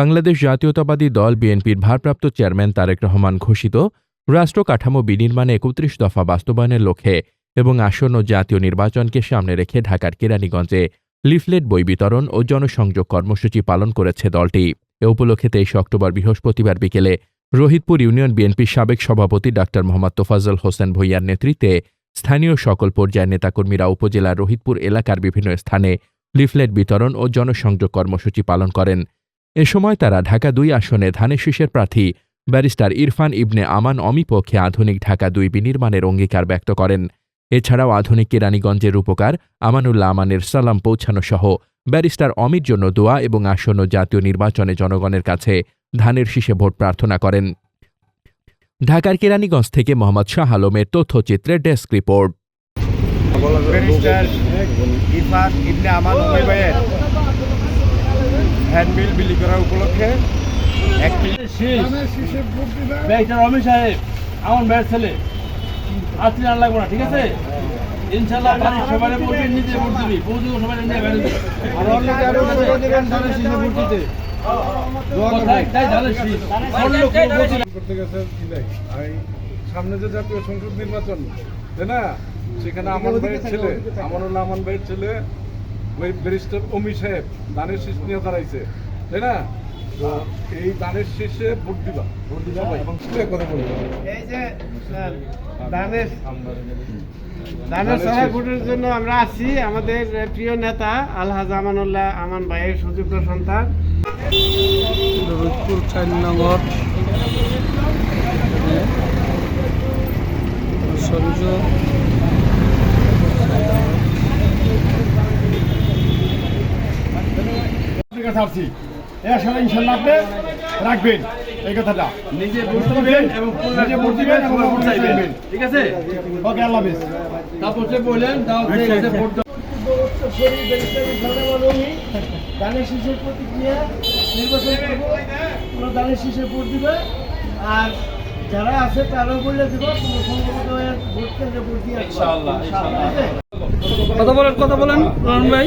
বাংলাদেশ জাতীয়তাবাদী দল বিএনপির ভারপ্রাপ্ত চেয়ারম্যান তারেক রহমান ঘোষিত রাষ্ট্র কাঠামো বিনির্মাণে একত্রিশ দফা বাস্তবায়নের লক্ষ্যে এবং আসন্ন জাতীয় নির্বাচনকে সামনে রেখে ঢাকার কেরানীগঞ্জে লিফলেট বই বিতরণ ও জনসংযোগ কর্মসূচি পালন করেছে দলটি। এ উপলক্ষে তেইশে অক্টোবর বৃহস্পতিবার বিকেলে রোহিতপুর ইউনিয়ন বিএনপির সাবেক সভাপতি ডা. মোহাম্মদ তোফাজ্জল হোসেন ভূঁইয়ার নেতৃত্বে স্থানীয় সকল পর্যায়ের নেতাকর্মীরা উপজেলার রোহিতপুর এলাকার বিভিন্ন স্থানে লিফলেট বিতরণ ও জনসংযোগ কর্মসূচি পালন করেন। এ সময় তারা ঢাকা দুই আসনে ধানের শীষের প্রার্থী ব্যারিস্টার ইরফান ইবনে আমান অমি পক্ষে আধুনিক ঢাকা দুই বিনির্মাণের অঙ্গীকার ব্যক্ত করেন। এছাড়াও আধুনিক কেরানীগঞ্জের রূপকার আমানুল্লাহ আমানের সালাম পৌঁছানো সহ ব্যারিস্টার অমির জন্য দোয়া এবং আসন্ন জাতীয় নির্বাচনে জনগণের কাছে ধানের শীষে ভোট প্রার্থনা করেন। ঢাকার কেরানীগঞ্জ থেকে মোহাম্মদ শাহ আলমের তথ্যচিত্রের desk report barrister Irfan Ibne Aman উমাই ভাইয়ের হ্যান্ডবিল বিলি করা উপলক্ষে একটি রমেশ সাহেব আমার ব্যাগ ছেলে। আর আর লাগবো না ঠিক আছে? ইনশাল্লাহ সবাই বলবে নিজে ভোট দিবি সবাই নিয়ে বেড়ে আর আরও শীষে ভোট দিতে সামনে যে জাতীয় সংসদ নির্বাচন তাই না? সেখানে আমার ভাইয়ের ছেলে আমানুল্লাহ আমান ভাইয়ের ছেলে ওই ব্যারিস্টার অমি সাহেব দানের শীষ নিয়ে দাঁড়াইছে তাই না? তো এই দানের শীষে ভোট দিবা। ভোট দিবা এবং কথা বলব। এই যে ভোটের জন্য আমরা আছি। আমাদের প্রিয় নেতা আলহাজ আমানুল্লাহ আমান ভাইয়ের সুযোগ্য সন্তান। রোহিতপুর চার নম্বর। সংযোগ আপনার কাছে আসছি এই ইনশাল্লাহ আপনি রাখবেন এই কথাটা। নিজে দিবেন এবং নিজে দিবেন এবং চাইবেন। ঠিক আছে? ওকে আল্লাহ হাফিজ। তারপর সে বললেন দাও দাও। শীষের প্রতিক্রিয়া নির্বাচন করব। কোনো শীষে ভোট দিবে। আর যারা আছে তারাও বলে দিব সংগঠিত হয়ে ভোট কেন্দ্রে ভোট দিয়ে? কথা বলেন কথা বলেন রহমান ভাই।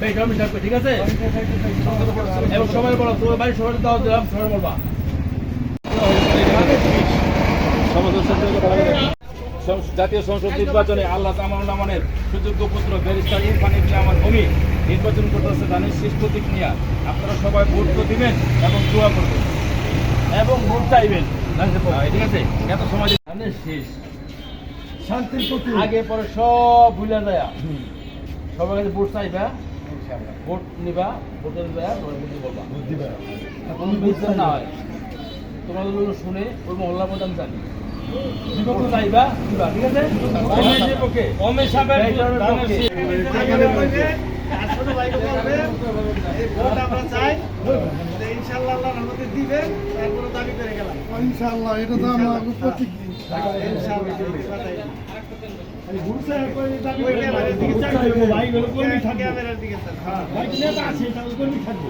দিতে থাকবে ঠিক আছে? এবং সবাই বলো তোমার বাড়ি সবাই দাও দিলাম সবাই বলবা। জাতীয় সংসদ নির্বাচনে আল্লাহ তামান আমানের সুযোগ্য পুত্র ব্যারিস্টার ইরফান ইবনে আমার ভূমি নির্বাচন করতেছে ধানের শেষ প্রতীক নিয়ে। আপনারা সবাই ভোট তো দিবেন এবং দোয়া করবেন। এবং ভোট চাইবেন। ঠিক আছে? এত সময় ধানের শেষ। শান্তির প্রতি আগে পরে সব ভুলে যায়। সবার কাছে ভোট চাইবা ভোট নিবা ভোট নিবা তোমার বুদ্ধি বলবা। এখন বুঝতে না হয় তোমাদের লোক শুনে ওই মহল্লার মধ্যে আমি জানি। ভোট দিবা ঠিক আছে? ভোট ইনশাল্লাহ দিবে তারপরে দাবি করে গেলাম ইনশাআল্লাহ এটা তো আমার কর্মী থাকবে।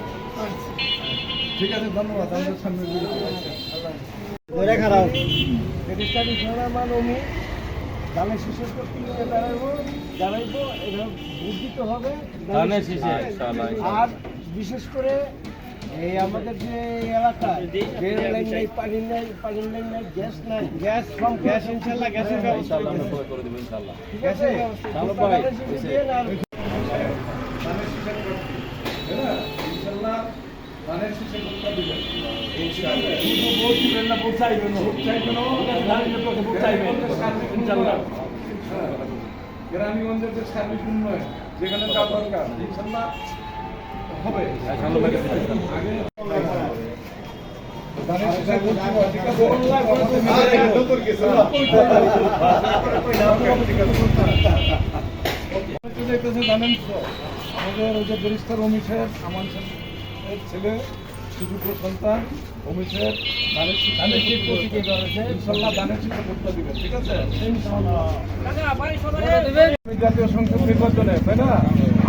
ঠিক আছে ধন্যবাদ আমাদের সামনে খারাপ। দাঁড়াবো দাঁড়াইবো এভাবে বুদ্ধিতে হবে। আর বিশেষ করে এই আমাদের যে এলাকা ড্রেন লাইন নেই পানি নেই পানির লাইন নেই গ্যাস নাই গ্যাস গ্যাসের ব্যবস্থা ইনশাআল্লাহ। সবাই করে দেবো ইনশাআল্লাহ ভালো ভাই, শুধু না না। না, ইনশাআল্লাহ সার্বিক উন্নয়ন যেখানে যা দরকার ইনশাল্লাহ জানেন আমাদের ওই যে ব্যারিস্টার অমি সাহেব আমান ছেলে সুযোগ্য সন্তান ইনশাল্লাহ দিবেন ঠিক আছে জাতীয় সংসদ নির্বাচনে তাই না?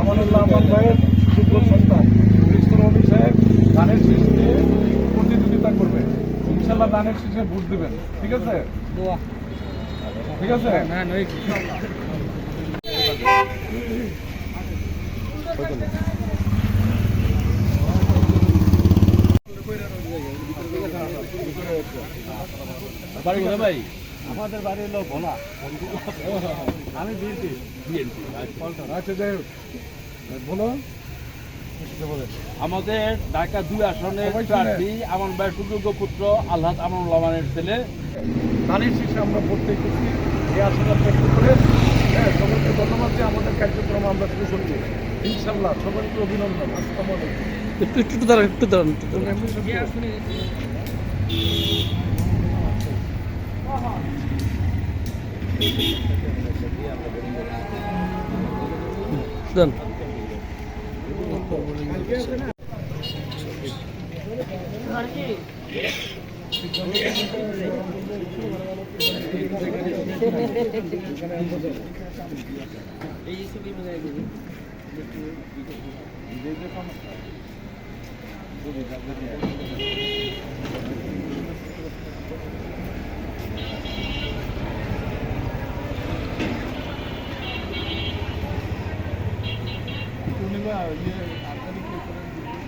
আমানুল্লাহ আমান ভাইয়ের যোগ্য সন্তান মিনিস্টার অমি সাহেব ধানের শীষ প্রতিযোগিতা করবে। ইনশাল্লাহ ধানের শীষে ভোট দিবেন। ঠিক আছে? ঠিক আছে? বাড়ি কোথায় ভাই? আমাদের বাড়ি হলো ভোলা। আমি বিএনপি। বিএনপি আচ্ছা যাই হোক। বলো। আমাদের ঢাকা দুই আসনের। প্রার্থী আমার ভাই সুযোগ্য পুত্র আল্লাহ আমানুল রহমানের ছেলে। ধানের শীষে আমরা ভর্তি করছি এই আসলে ব্যক্ত করে হ্যাঁ সবাইকে ধন্যবাদ যে আমাদের কার্যক্রম আমরা শুরু করছি। ইনশাল্লাহ সবাইকে অভিনন্দন। আসসালামু আলাইকুম। একটু একটু একটু দাঁড়ান একটু দাঁড়ান। একটু দাঁড়ান। দাঁড়ান। ইয়ে